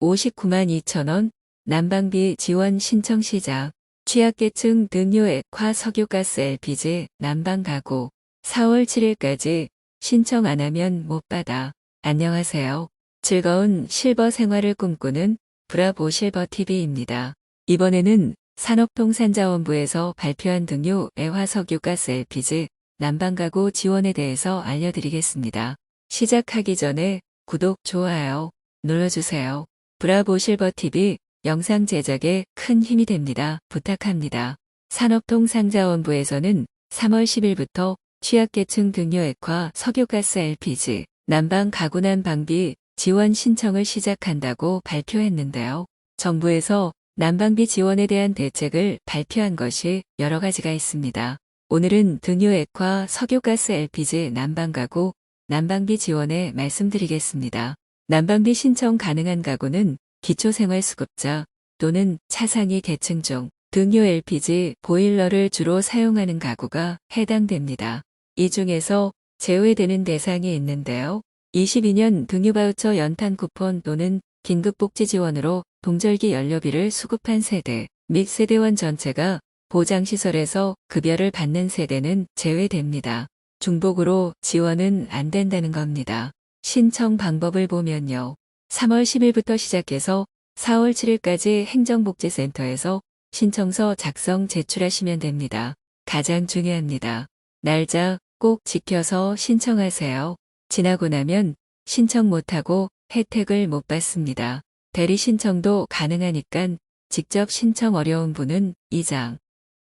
59만 2천원, 난방비 지원 신청 시작, 취약계층 등유 액화 석유가스 LPG 난방 가구, 4월 7일까지 신청 안 하면 못 받아. 안녕하세요. 즐거운 실버 생활을 꿈꾸는 브라보 실버 TV입니다. 이번에는 산업통상자원부에서 발표한 등유 애화석유가스 LPG 난방가구 지원에 대해서 알려드리겠습니다. 시작하기 전에 구독, 좋아요 눌러주세요. 브라보 실버 TV 영상 제작에 큰 힘이 됩니다. 부탁합니다. 산업통상자원부에서는 3월 10일부터 취약계층 등유 액화 석유가스 LPG 난방 가구 난 방비 지원 신청을 시작한다고 발표했는데요. 정부에서 난방비 지원에 대한 대책을 발표한 것이 여러 가지가 있습니다. 오늘은 등유 액화 석유가스 LPG 난방 가구 난방비 지원에 말씀드리겠습니다. 난방비 신청 가능한 가구는 기초생활수급자 또는 차상위 계층 중 등유 LPG 보일러를 주로 사용하는 가구가 해당됩니다. 이 중에서 제외되는 대상이 있는데요. 22년 등유바우처 연탄 쿠폰 또는 긴급복지 지원으로 동절기 연료비를 수급한 세대 및 세대원 전체가 보장시설에서 급여를 받는 세대는 제외됩니다. 중복으로 지원은 안 된다는 겁니다. 신청 방법을 보면요. 3월 10일부터 시작해서 4월 7일까지 행정복지센터에서 신청서 작성 제출하시면 됩니다. 가장 중요합니다. 날짜 꼭 지켜서 신청하세요. 지나고 나면 신청 못하고 혜택을 못 받습니다. 대리 신청도 가능하니까 직접 신청 어려운 분은 이장,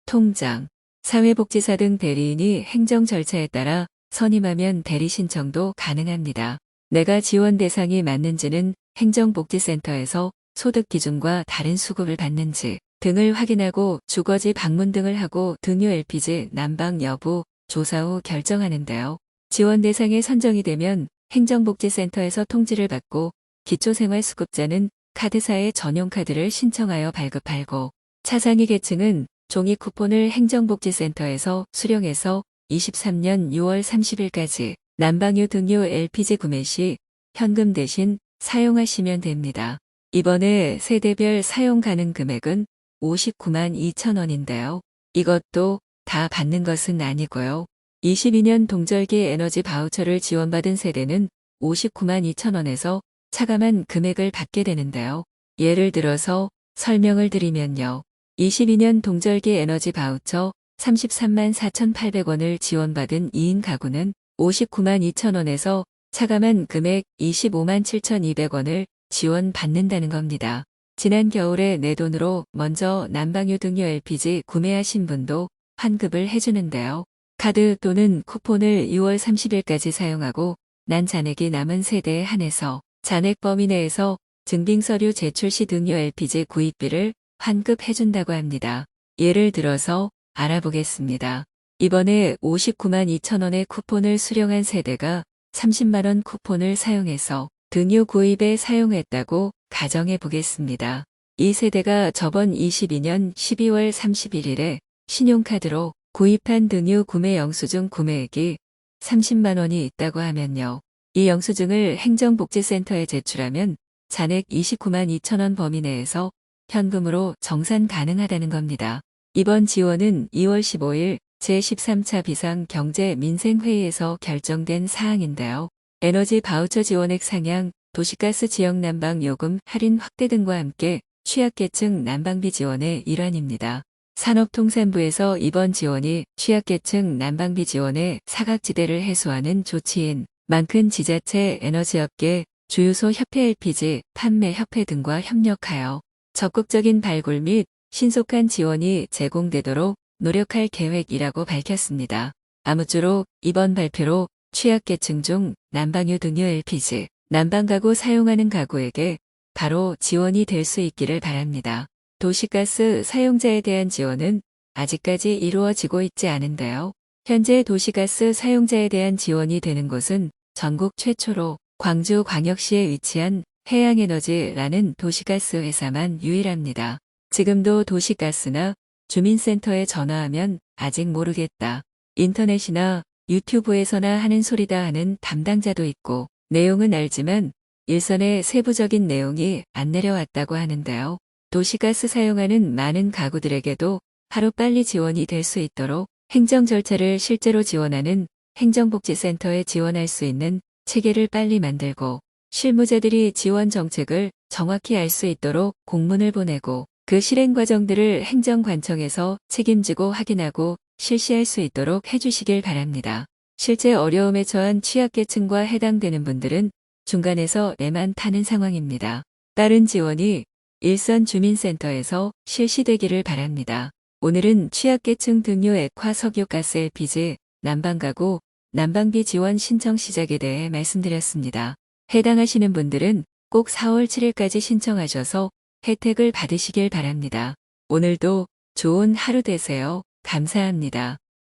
통장, 사회복지사 등 대리인이 행정 절차에 따라 선임하면 대리 신청도 가능합니다. 내가 지원 대상이 맞는지는 행정복지센터에서 소득 기준과 다른 수급을 받는지 등을 확인하고 주거지 방문 등을 하고 등유 LPG 난방 여부 조사 후 결정하는데요. 지원 대상에 선정이 되면 행정복지센터에서 통지를 받고 기초생활수급자는 카드사의 전용 카드를 신청하여 발급하고 차상위 계층은 종이 쿠폰을 행정복지센터에서 수령해서 23년 6월 30일까지 난방유 등유 LPG 구매 시 현금 대신 사용하시면 됩니다. 이번에 세대별 사용 가능 금액은 59만 2천 원인데요. 이것도 다 받는 것은 아니고요. 22년 동절기 에너지 바우처를 지원받은 세대는 59만 2천 원에서 차감한 금액을 받게 되는데요. 예를 들어서 설명을 드리면요. 22년 동절기 에너지 바우처 33만 4,800원을 지원받은 2인 가구는 59만 2천 원에서 차감한 금액 25만 7,200원을 지원받는다는 겁니다. 지난 겨울에 내 돈으로 먼저 난방유 등유 LPG 구매하신 분도 환급을 해주는데요. 카드 또는 쿠폰을 6월 30일까지 사용하고 난 잔액이 남은 세대에 한해서 잔액 범위 내에서 증빙서류 제출 시 등유 LPG 구입비를 환급해준다고 합니다. 예를 들어서 알아보겠습니다. 이번에 59만 2천원의 쿠폰을 수령한 세대가 30만원 쿠폰을 사용해서 등유 구입에 사용했다고 가정해 보겠습니다. 이 세대가 저번 22년 12월 31일에 신용카드로 구입한 등유 구매 영수증 구매액이 30만 원이 있다고 하면요. 이 영수증을 행정복지센터에 제출하면 잔액 29만 2천 원 범위 내에서 현금으로 정산 가능하다는 겁니다. 이번 지원은 2월 15일 제13차 비상 경제 민생회의에서 결정된 사항인데요. 에너지 바우처 지원액 상향, 도시가스 지역 난방 요금 할인 확대 등과 함께 취약계층 난방비 지원의 일환입니다. 산업통상부에서 이번 지원이 취약계층 난방비 지원의 사각지대를 해소하는 조치인 만큼 지자체 에너지업계 주유소 협회 LPG 판매 협회 등과 협력하여 적극적인 발굴 및 신속한 지원이 제공되도록 노력할 계획이라고 밝혔습니다. 아무쪼록 이번 발표로 취약계층 중 난방유 등유 LPG, 난방가구 사용하는 가구에게 바로 지원이 될 수 있기를 바랍니다. 도시가스 사용자에 대한 지원은 아직까지 이루어지고 있지 않은데요. 현재 도시가스 사용자에 대한 지원이 되는 곳은 전국 최초로 광주 광역시에 위치한 해양에너지라는 도시가스 회사만 유일합니다. 지금도 도시가스나 주민센터에 전화하면 아직 모르겠다. 인터넷이나 유튜브에서나 하는 소리다 하는 담당자도 있고 내용은 알지만 일선의 세부적인 내용이 안 내려왔다고 하는데요. 도시가스 사용하는 많은 가구들에게도 하루빨리 지원이 될 수 있도록 행정 절차를 실제로 지원하는 행정복지센터에 지원할 수 있는 체계를 빨리 만들고 실무자들이 지원 정책을 정확히 알 수 있도록 공문을 보내고 그 실행 과정들을 행정관청에서 책임지고 확인하고 실시할 수 있도록 해주시길 바랍니다. 실제 어려움에 처한 취약계층과 해당되는 분들은 중간에서 내만 타는 상황입니다. 다른 지원이 일선 주민센터에서 실시되기를 바랍니다. 오늘은 취약계층 등료 액화 석유가스 LPG 난방가구 난방비 지원 신청 시작에 대해 말씀드렸습니다. 해당하시는 분들은 꼭 4월 7일까지 신청하셔서 혜택을 받으시길 바랍니다. 오늘도 좋은 하루 되세요. 감사합니다.